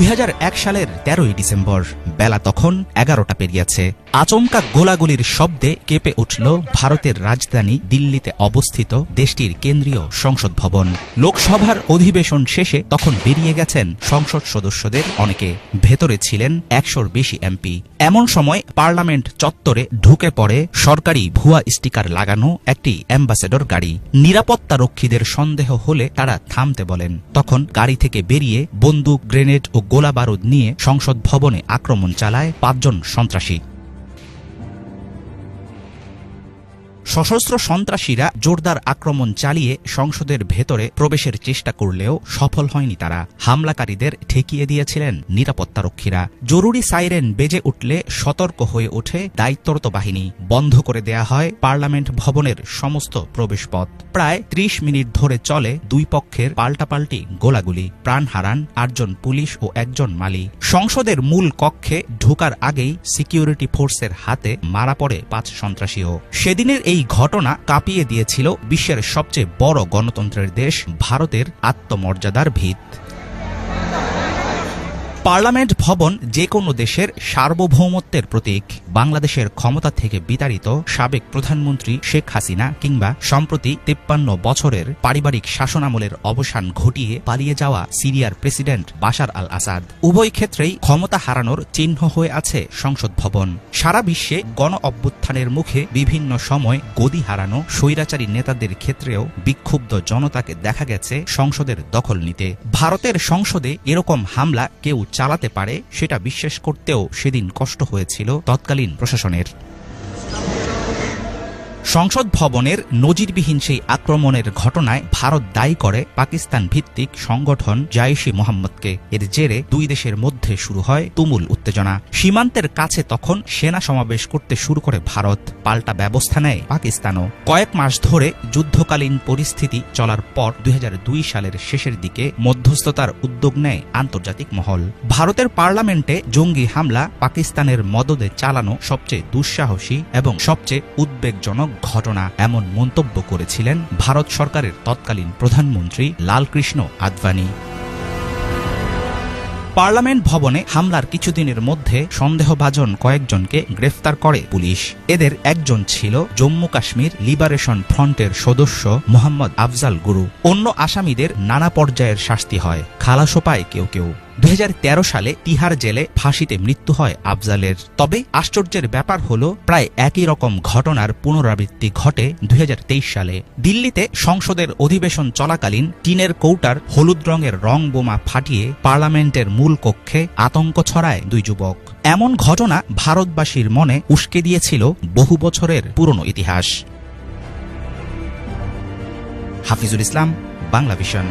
দুই হাজার এক সালের তেরোই ডিসেম্বর বেলা তখন এগারোটা পেরিয়েছে। আচমকা গোলাগুলির শব্দে কেঁপে উঠল ভারতের রাজধানী দিল্লিতে অবস্থিত দেশটির কেন্দ্রীয় সংসদ ভবন। লোকসভার অধিবেশন শেষে তখন বেরিয়ে গেছেন সংসদ সদস্যদের অনেকে। ভেতরে ছিলেন একশোর বেশি এমপি। এমন সময় পার্লামেন্ট চত্বরে ঢুকে পড়ে সরকারি ভুয়া স্টিকার লাগানো একটি অ্যাম্বাসেডর গাড়ি। নিরাপত্তা রক্ষীদের সন্দেহ হলে তারা থামতে বলেন। তখন গাড়ি থেকে বেরিয়ে বন্দুক, গ্রেনেড ও গোলা বারুদ নিয়ে সংসদ ভবনে আক্রমণ চালায় পাঁচজন সন্ত্রাসী। সশস্ত্র সন্ত্রাসীরা জোরদার আক্রমণ চালিয়ে সংসদের ভেতরে প্রবেশের চেষ্টা করলেও সফল হয়নি তারা। হামলাকারীদের ঠেকিয়ে দিয়েছিলেন নিরাপত্তারক্ষীরা। জরুরি সাইরেন বেজে উঠলে সতর্ক হয়ে ওঠে দায়িত্বরত বাহিনী। বন্ধ করে দেয়া হয় পার্লামেন্ট ভবনের সমস্ত প্রবেশপথ। প্রায় ত্রিশ মিনিট ধরে চলে দুই পক্ষের পাল্টাপাল্টি গোলাগুলি। প্রাণ হারান আটজন পুলিশ ও একজন মালি। সংসদের মূল কক্ষে ঢোকার আগেই সিকিউরিটি ফোর্সের হাতে মারা পড়ে পাঁচ সন্ত্রাসীও। সেদিনের এই ঘটনা কাঁপিয়ে দিয়েছিল বিশ্বের সবচেয়ে বড় গণতন্ত্রের দেশ ভারতের আত্মমর্যাদার ভিত। পার্লামেন্ট ভবন যে কোনো দেশের সার্বভৌমত্বের প্রতীক। বাংলাদেশের ক্ষমতা থেকে বিতাড়িত সাবেক প্রধানমন্ত্রী শেখ হাসিনা কিংবা সম্প্রতি তিপ্পান্ন বছরের পারিবারিক শাসনামলের অবসান ঘটিয়ে পালিয়ে যাওয়া সিরিয়ার প্রেসিডেন্ট বাশার আল আসাদ উভয় ক্ষেত্রেই ক্ষমতা হারানোর চিহ্ন হয়ে আছে সংসদ ভবন। সারা বিশ্বে গণ অভ্যুত্থানের মুখে বিভিন্ন সময় গদি হারানো স্বৈরাচারী নেতাদের ক্ষেত্রেও বিক্ষুব্ধ জনতাকে দেখা গেছে সংসদের দখল নিতে। ভারতের সংসদে এরকম হামলা কেউ চালাতে পারে, সেটা বিশ্বাস করতেও সেদিন কষ্ট হয়েছিল তৎকালীন প্রশাসনের। সংসদ ভবনের নজিরবিহীন সেই আক্রমণের ঘটনায় ভারত দায়ী করে পাকিস্তান ভিত্তিক সংগঠন জায়েশি মোহাম্মদকে। এর জেরে দুই দেশের মধ্যে শুরু হয় তুমুল উত্তেজনা। সীমান্তের কাছে তখন সেনা সমাবেশ করতে শুরু করে ভারত। পাল্টা ব্যবস্থা নেয় পাকিস্তানও। কয়েক মাস ধরে যুদ্ধকালীন পরিস্থিতি চলার পর দুই হাজার দুই সালের শেষের দিকে মধ্যস্থতার উদ্যোগ নেয় আন্তর্জাতিক মহল। ভারতের পার্লামেন্টে জঙ্গি হামলা পাকিস্তানের মদদে চালানো সবচেয়ে দুঃসাহসী এবং সবচেয়ে উদ্বেগজনক ঘটনা, এমন মন্তব্য করেছিলেন ভারত সরকারের তৎকালীন প্রধানমন্ত্রী লালকৃষ্ণ আদবানি পার্লামেন্ট ভবনে হামলার কিছুদিনের মধ্যে সন্দেহভাজন কয়েকজনকে গ্রেফতার করে পুলিশ। এদের একজন ছিল জম্মু কাশ্মীর লিবারেশন ফ্রন্টের সদস্য মোহাম্মদ আফজাল গুরু। অন্য আসামিদের নানা পর্যায়ের শাস্তি হয়। খালাসো পায় কেউ কেউ। দুই হাজার তেরো সালে তিহার জেলে ফাঁসিতে মৃত্যু হয় আফজালের। তবে আশ্চর্যের ব্যাপার হল, প্রায় একই রকম ঘটনার পুনরাবৃত্তি ঘটে দুই হাজার তেইশ সালে। দিল্লিতে সংসদের অধিবেশন চলাকালীন টিনের কৌটার হলুদ রঙের রং বোমা ফাটিয়ে পার্লামেন্টের মূল কক্ষে আতঙ্ক ছড়ায় দুই যুবক। এমন ঘটনা ভারতবাসীর মনে উস্কে দিয়েছিল বহু বছরের পুরনো ইতিহাস। হাফিজুল ইসলাম বাংলা ভিশন